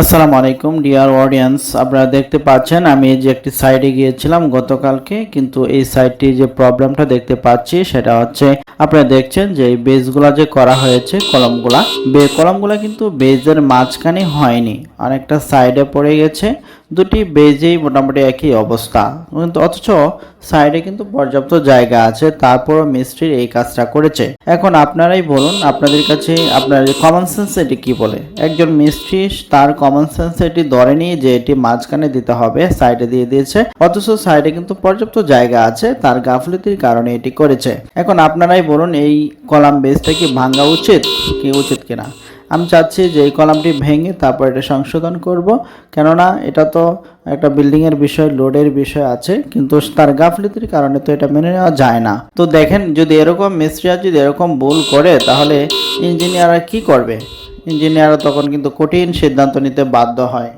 আসসালামু আলাইকুম dear audience আপনারা দেখতে পাচ্ছেন, আমি যে একটি সাইডে গিয়েছিলাম গতকালকে, কিন্তু এই সাইডটি যে প্রবলেমটা দেখতে পাচ্ছি, সেটা হচ্ছে, আপনারা দেখছেন যে এই বেজগুলা যে করা হয়েছে, কলমগুলা, বে, কলমগুলা কিন্তু বেজের মাঝখানে হয়নি। অনেকটা সাইডে পড়ে গেছে। দুটি বেজেই মোটামুটি একই অবস্থা। কিন্তু অথচ সাইডে কিন্তু পর্যাপ্ত জায়গা আছে, তারপরও মিস্ত্রির এই কাজটা করেছে। এখন আপনারাই বলুন, আপনাদের কাছে আপনার কমন সেন্স এটি কি বলে? একজন মিস্ত্রি তার কমন সেন্স এটি ধরেনি যে এটি মাঝখানে দিতে হবে, সাইডে দিয়ে দিয়েছে। অথচ সাইডে কিন্তু পর্যাপ্ত জায়গা আছে, তার গাফলতির কারণে এটি করেছে। এখন আপনারাই বলুন, এই কলাম বেসটা কি ভাঙা উচিত? কি উচিত কিনা। আমি চাচ্ছি যে এই কলামটি ভেঙে তারপর এটা সংশোধন করব, কেননা এটা তো একটা বিল্ডিং এর বিষয়, লোডের বিষয় আছে, কিন্তু তার গাফলিতির কারণে তো এটা মেনে নেওয়া যায় না। তো দেখেন, যদি এরকম মিস্ত্রিরা যদি এরকম ভুল করে, তাহলে ইঞ্জিনিয়াররা কি করবে? ইঞ্জিনিয়াররা তখন কিন্তু কঠিন সিদ্ধান্ত নিতে বাধ্য হয়।